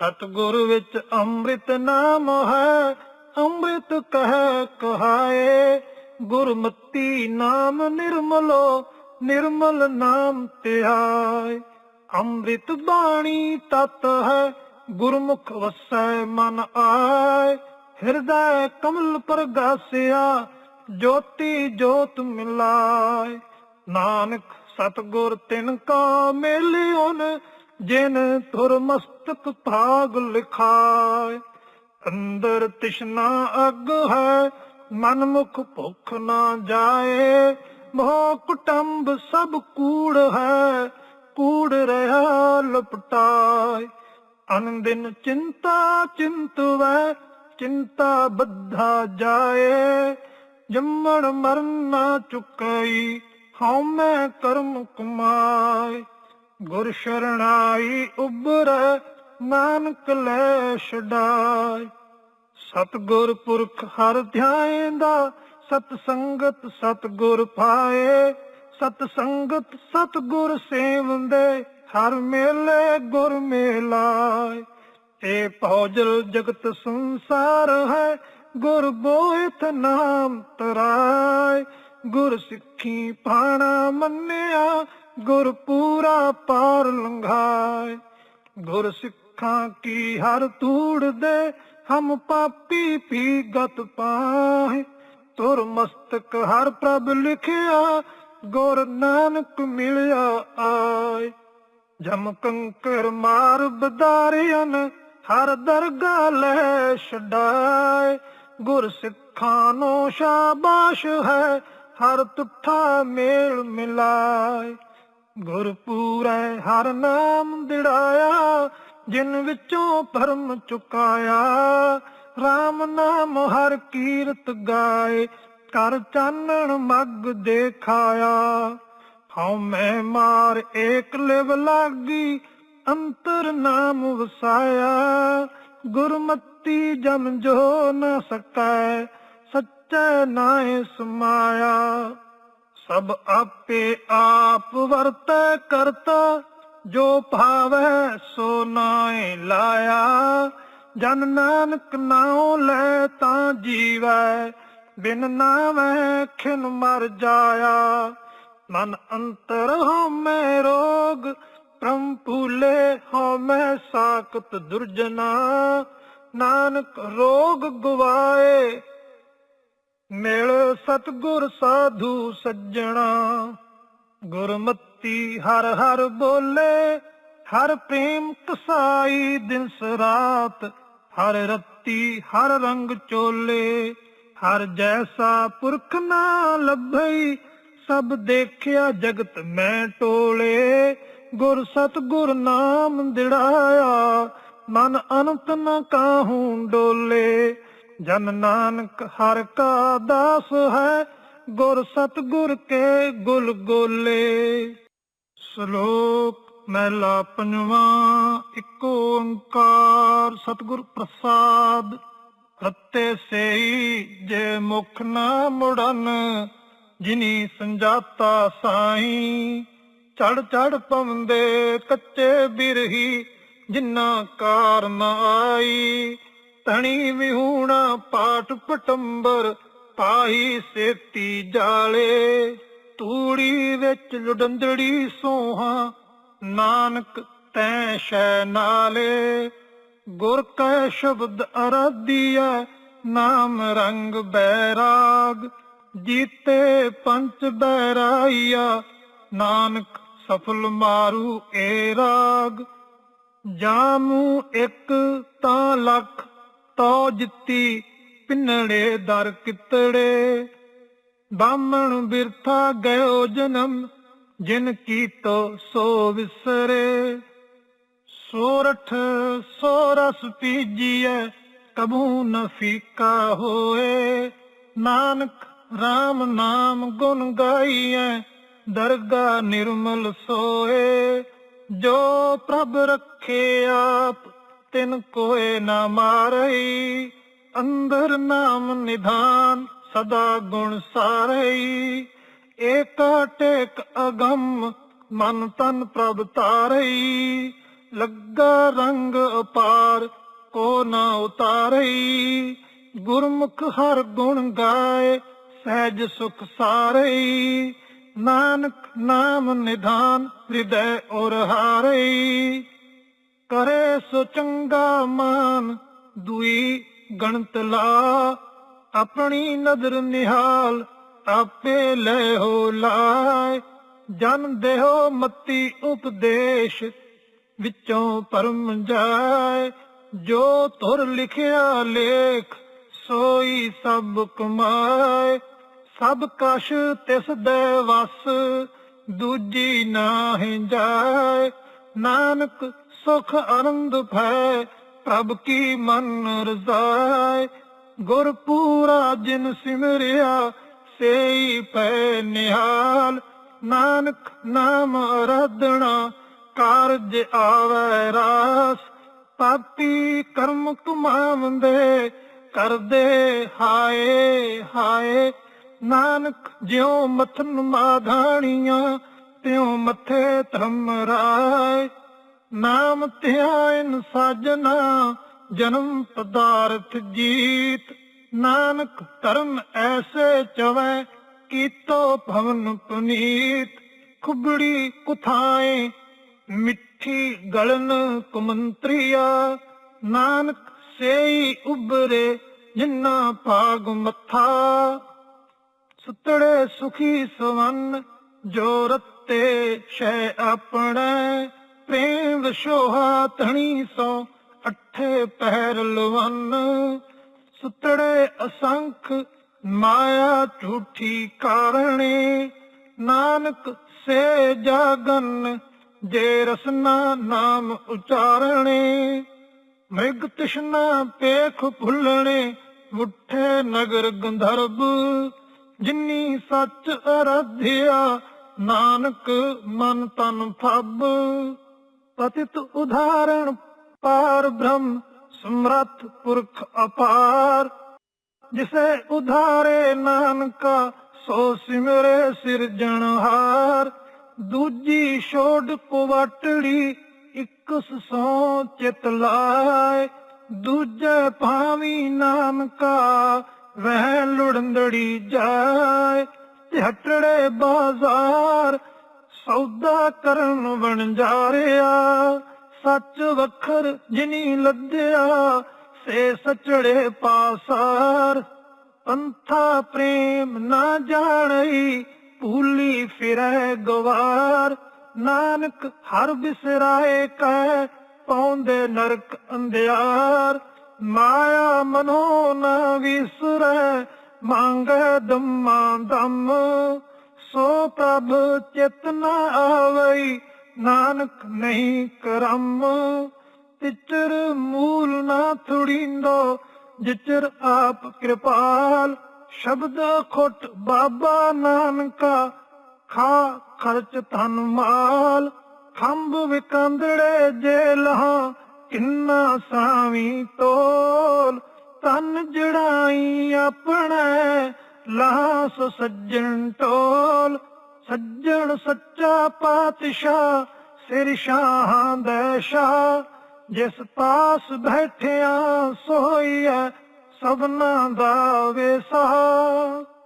ਸਤਿਗੁਰ ਵਿੱਚ ਅੰਮ੍ਰਿਤ ਨਾਮ ਹੈ, ਅੰਮ੍ਰਿਤ ਕਹਿ ਕਹਾਏ। ਗੁਰਮਤੀ ਨਾਮ ਨਿਰਮਲੋ, ਨਿਰਮਲ ਨਾਮ ਤਿਹਾਏ। ਅੰਮ੍ਰਿਤ ਬਾਣੀ ਤਤ ਹੈ, ਗੁਰਮੁਖ ਵਸੈ ਮਨ ਆਏ। ਹਿਰਦੈ ਕਮਲ ਪ੍ਰਗਾਸਿਆ, ਜੋਤੀ ਜੋਤ ਮਿਲਾਏ। ਨਾਨਕ ਸਤਗੁਰ ਤਿਨ ਕਾ ਮਿਲਿਓਨ ਜਿਨ ਤੁਰ ਮਸਤਕ ਭਾਗ ਲਿਖਾਏ, ਅੰਦਰ ਤਿਸ਼ਨਾ ਅਗ ਹੈ ਮਨ ਮੁਖ ਭੁਖ ਨਾ ਜਾਏ। ਮੋਹ ਕੁਟੰਬ ਸਭ ਕੂੜ ਹੈ, ਕੂੜ ਰਹਾ ਲਪਟਾਏ। ਅਨੰਦਿਨ ਚਿੰਤਾ ਚਿੰਤਵੈ, ਚਿੰਤਾ ਬੱਧਾ ਜਾਏ। ਜੰਮਣ ਮਰਨ ਨਾ ਚੁਕਈ ਹਉ ਮੈਂ ਕਰਮ ਕਮਾਏ। ਗੁਰ ਸ਼ਰਣਾਈ ਉਬਰੈ ਨਾਨਕ ਲੈ ਛਡਾਏ। ਸਤਗੁਰ ਪੁਰਖ ਹਰ ਧਿਆਏਂਦਾ, ਸਤ ਸੰਗਤ ਸਤਗੁਰ ਪਾਏ। ਸਤ ਸੰਗਤ ਸਤਗੁਰ ਸੇਵੰਦੇ, ਹਰ ਮੇਲੇ ਗੁਰ ਮੇਲਾਏ। ਏ ਭੌਜਲ ਜਗਤ ਸੰਸਾਰ ਹੈ, ਗੁਰ ਬੋਇਤ ਨਾਮ ਤਰਾਏ। ਗੁਰ ਸਿੱਖੀ ਪਾਣਾ ਮੰਨਿਆ, ਗੁਰ ਪੂਰਾ ਪਾਰ ਲੰਘਾਏ। ਗੁਰ ਸਿੱਖਾਂ ਕੀ ਹਰ ਤੂੜ ਦੇ, ਹਮ ਪਾਪੀ ਪੀ ਗਤ ਪਾਏ। ਤੁਰ ਮਸਤਕ ਹਰ ਪ੍ਰਭ ਲਿਖਿਆ, ਗੁਰ ਨਾਨਕ ਮਿਲਿਆ ਆਏ। ਜਮ ਕੰਕਰ ਮਾਰ ਬਦਾਰਿਆਨ ਹਰ ਦਰਗਾ ਲੈ ਛਡਾਏ। ਗੁਰ ਸਿੱਖਾਂ ਨੂੰ ਸ਼ਾਬਾਸ਼ ਹੈ ਹਰ ਤੁਠਾ ਮੇਲ ਮਿਲਾਏ। ਗੁਰ ਪੂਰੈ ਹਰ ਨਾਮ ਦਿੜਾਇਆ, ਜਿਨ ਵਿੱਚੋਂ ਭਰਮ ਚੁਕਾਇਆ। RAM ਨਾਮ ਹਰ ਕੀਰਤ ਗਾਏ, ਕਰ ਚਾਨਣ ਮਗ ਦੇਖਾਇਆ। ਹਉ ਮੈਂ ਮਾਰ ਏਕ ਲਿਵ ਲਾਗੀ, ਅੰਤਰ ਨਾਮ ਵਸਾਇਆ। ਗੁਰਮਤੀ ਜਮ ਜੋ ਨਾ ਸਕੈ ਸੱਚੈ ਨਾਏ ਸਮਾਇਆ ਸਭ ਆਪੇ ਆਪ ਵਰਤੈ ਕਰਤਾ, ਜੋ ਭਾਵੈ ਸੋ ਨਾਏ ਲਾਇਆ। ਜਨ ਨਾਨਕ ਨਾਉ ਲੈ ਤਾਂ ਜੀਵੈ, ਬਿਨ ਨਾਮੈ ਖਿਨ ਮਰ ਜਾਇਆ। ਮਨ ਅੰਤਰ ਹੋ ਮੈਂ ਰੋਗ, ਪ੍ਰਮ ਭੂਲੇ ਹੋ ਮੈਂ ਸਾਖਤ ਦੁਰਜਨਾ। ਨਾਨਕ ਰੋਗ ਗਵਾਏ ਮਿਲ ਸਤਗੁਰ ਸਾਧੂ ਸੱਜਣਾ। ਗੁਰਮਤੀ ਹਰ ਹਰ ਬੋਲੇ, ਹਰ ਪ੍ਰੇਮ ਕਸਾਈ ਦਿਨ ਰਾਤ। ਹਰ ਰੱਤੀ ਹਰ ਰੰਗ ਚੋਲੇ, ਹਰ ਜੈਸਾ ਪੁਰਖ ਨਾ ਲੱਭਈ। ਸਭ ਦੇਖਿਆ ਜਗਤ ਮੈਂ ਟੋਲੇ, ਗੁਰ ਸਤਗੁਰ ਨਾਮ ਦਿੜਾਇਆ। ਮਨ ਅਨੰਤ ਨਾ ਕਾਹੂ ਡੋਲੇ। ਜਨ ਨਾਨਕ ਹਰ ਕਾ ਦਾਸ ਹੈ, ਗੁਰ ਸਤਗੁਰ ਕੇ ਗੁਲ ਗੋਲੇ। ਸ਼ਲੋਕ ਮਹਿਲਾ ਪੰਜਵਾਂ, ਇੱਕ ਓੰਕਾਰ, ਸਤਗੁਰ ਪ੍ਰਸਾਦ। ਰਤੇ ਸੇਈ ਜੇ ਮੁਖ ਨਾ ਮੁੜਨ, ਜਿਨੀ ਸੰਜਾਤਾ ਸਾਈ। ਚੜ ਚੜ ਪਵੰਦੇ ਕੱਚੇ ਬਿਰਹੀ ਜਿੰਨਾ ਕਾਰਨ ਆਈ। ਧਣੀ ਵਿਹੂਣਾ ਪਾਠ ਪਟੰਬਰ ਪਾਹੀ ਸੇਤੀ ਜਾਲੇ। ਤੂੜੀ ਵਿੱਚ ਲੁਡੰਦੜੀ ਸੋਹਾ, ਨਾਨਕ ਤੈ ਸ਼ੈ ਨਾਲੇ। ਗੁਰ ਕੈ ਸ਼ਬਦ ਅਰਾਧੀਆ ਨਾਮ ਰੰਗ ਬੈਰਾਗ। ਜੀਤੇ ਪੰਚ ਬੈਰਾਈਆ, ਨਾਨਕ ਸਫਲ ਮਾਰੂ ਏ ਰਾਗ। ਜਾਮੂ ਇੱਕ ਤਾਂ ਲੱਖ ਤੋ ਜਿੱਤੀ ਪਿੰਨੜੇ ਦਰ ਕਿਤੜੇ। ਬਾਮਣ ਬਿਰਥਾ ਗਇਓ ਜਨਮ, ਜਿਨ ਕੀਤੋ ਸੋ ਵਿਸਰੇ। ਸੋਰਠ ਸੋਰਸ ਪੀਜੀਐ ਕਬੂ ਨ ਫੀਕਾ ਹੋਏ। ਨਾਨਕ RAM ਨਾਮ ਗੁਣ ਗਾਈਐ, ਦਰਗਾ ਨਿਰਮਲ ਸੋਏ। ਜੋ ਪ੍ਰਭ ਰੱਖੇ ਆਪ ਤਿਨ ਕੋਏ ਨਾ ਮਾਰਈ, ਅੰਦਰ ਨਾਮ ਨਿਧਾਨ ਸਦਾ ਗੁਣ ਸਾਰਈ। ਏਕਾ ਟੇਕ ਅਗੰਮ ਮਨ ਤਨ ਪ੍ਰਭ ਤਾਰਈ, ਲੱਗਾ ਰੰਗ ਅਪਾਰ ਕੋ ਨਾ ਉਤਾਰਈ। ਗੁਰਮੁਖ ਹਰ ਗੁਣ ਗਾਏ, ਸਹਿਜ ਸੁਖ ਸਾਰਈ। ਨਾਨਕ ਨਾਮ ਨਿਧਾਨ, ਹਿਰਦੈ ਔਰ ਹਾਰਈ। ਕਰੇ ਸੋ ਚੰਗਾ ਮਾਨ, ਦੁਈ ਗਣਤ ਲਾ। ਆਪਣੀ ਨਦਰ ਨਿਹਾਲ, ਆਪੇ ਲੈ ਹੋ ਲਾਏ। ਜਨ ਦੇਹੋ ਮਤੀ ਉਪਦੇਸ਼, ਵਿੱਚੋਂ ਪਰਮ ਜਾਏ। ਜੋ ਤੁਰ ਲਿਖਿਆ ਲੇਖ, ਸੋਈ ਸਭ ਕਮਾਏ। ਸਭ ਕਸ਼ ਤਿਸ ਦੇ ਵਸ, ਦੂਜੀ ਨਾ ਨਾਹੀਂ ਜਾਏ। ਨਾਨਕ ਸੁਖ ਆਨੰਦ ਭੈ, ਪ੍ਰਭ ਕੀ ਮਨ ਰਜ਼ਾਏ ਗੁਰ ਪੂਰਾ ਜਿਨ ਸਿਮਰਿਆ, ਸੇਈ ਪੈ ਨਿਹਾਲ। ਨਾਨਕ ਨਾਮ ਅਰਾਧਣਾ ਕਾਰਜ ਆਵੈ ਰਾਸ। ਪਾਪੀ ਕਰਮ ਕਮਾਵੰਦੇ ਕਰਦੇ ਹਾਏ ਹਾਏ। ਨਾਨਕ ਜਿਉ ਮਥਨ ਮਾਧਾਣੀਆਂ, ਤਿਉ ਮੱਥੇ ਧਰਮ ਰਾਏ ਨਾਮ ਧਿਆਇਨ ਸਾਜਨਾ, ਜਨਮ ਪਦਾਰਥ ਜੀਤ। ਨਾਨਕ ਧਰਮ ਐਸੇ ਚਵੈ, ਕੀਤੋ ਭਵਨ ਪੁਨੀਤ। ਖੁਬੜੀ ਕੁਥਾਏ, ਮਿੱਠੀ ਗਲਨ ਕੁਮੰਤਰੀਆ। ਨਾਨਕ ਸੇਈ ਉਬਰੇ ਜਿੰਨਾ ਭਾਗ ਮੱਥਾ। ਸੁਤੜੇ ਸੁਖੀ ਸਵਨ, ਜੋ ਰਤੇ ਸ਼ੈ ਆਪਣੇ। ਪ੍ਰੇਮ ਸੋਹਾ ਧਣੀ ਸੋ ਅਠੇ ਪਹਿਰ ਲਵਨ, ਸੁਤੜੇ ਅਸੰਖ ਮਾਇਆ ਝੂਠੀ ਕਾਰਣੇ, ਨਾਨਕ ਸੇ ਜਾਗਨ ਜੇ ਰਸਨਾ ਨਾਮ ਉਚਾਰਣੇ, ਮ੍ਰਿਗ ਤਿਸ਼ਨਾ ਪੇਖ ਭੁੱਲਣੇ, ਮੁੱਠੇ ਨਗਰ ਗੰਧਰਬ ਜਿਨੀ ਸੱਚ ਅਰਾਧਿਆ, ਨਾਨਕ ਮਨ ਤਨ ਫੱਬ। ਪਤਿਤ ਉਦਾਹਰਣ ਪਾਰ ਬ੍ਰਹਮ, ਸਮਰੱਥ ਪੁਰਖ ਅਪਾਰ। ਜਿਸੇ ਉਧਾਰੇ ਨਾਨਕਾ, ਸੋ ਸਿਮਰੇ ਸਿਰਜਣਹਾਰ ਦੂਜੀ ਛੋੜ ਪਵਟੜੀ, ਇੱਕ ਸੋ ਚਿਤ ਲਾਏ। ਦੂਜੇ ਭਾਵੀ ਨਾਨਕਾ, ਵਹਿ ਲੁੜੰਦੜੀ ਜਾਏ। ਤੇ ਹਟੜੇ ਬਾਜ਼ਾਰ ਸੌਦਾ ਕਰਨ ਵਣਜਾਰਿਆ ਸੱਚ ਵਖਰ ਜਿਨੀ ਲੱਦਿਆ, ਸੇ ਸਚੜੇ ਪਾਸਾਰ। ਪੰਥਾ ਪ੍ਰੇਮ ਨਾ ਜਾਣਈ, ਭੂਲੀ ਫਿਰੈ ਗਵਾਰ। ਨਾਨਕ ਹਰ ਬਿਸਰਾਏ ਕਹਿ, ਪਾਉਂਦੇ ਨਰਕ ਅੰਧਿਆਰ। ਮਾਇਆ ਮਨੋ ਨਾ ਵਿਸਰੈ, ਮੰਗ ਦਮਾ ਦਮ। ਸੋ ਪ੍ਰਭ ਚਿਤ ਆਵਈ, ਨਾਨਕ ਨਹੀਂ ਕਰਮ। ਤਿਚਰ ਮੂਲ ਨਾ ਥੁੜੀਂਦੋ ਜਿਚਰ ਆਪ ਕਿਰਪਾਲ। ਸ਼ਬਦ ਖੁੱਟ ਬਾਬਾ ਨਾਨਕਾ, ਖਾ ਖਰਚ ਧਨ ਮਾਲ। ਖੰਭ ਵਿਕੰਦੜੇ ਜੇ ਲਹਾ ਕਿੰਨਾ ਸਾਵੀ ਤੋਲ। ਤਨ ਜੜਾਈ ਆਪਣਾ ਲਾ ਸੋ ਸੱਜਣ ਟੋਲ ਸੱਜਣ ਸੱਚਾ ਪਾਤਸ਼ਾਹ, ਸਿਰ ਸ਼ਾਹਾਂ ਦੇ ਸ਼ਾਹ। ਜਿਸ ਪਾਸ ਬੈਠਿਆ ਸੋਈਐ ਸਭਨਾ ਦਾ ਵੇਸਾ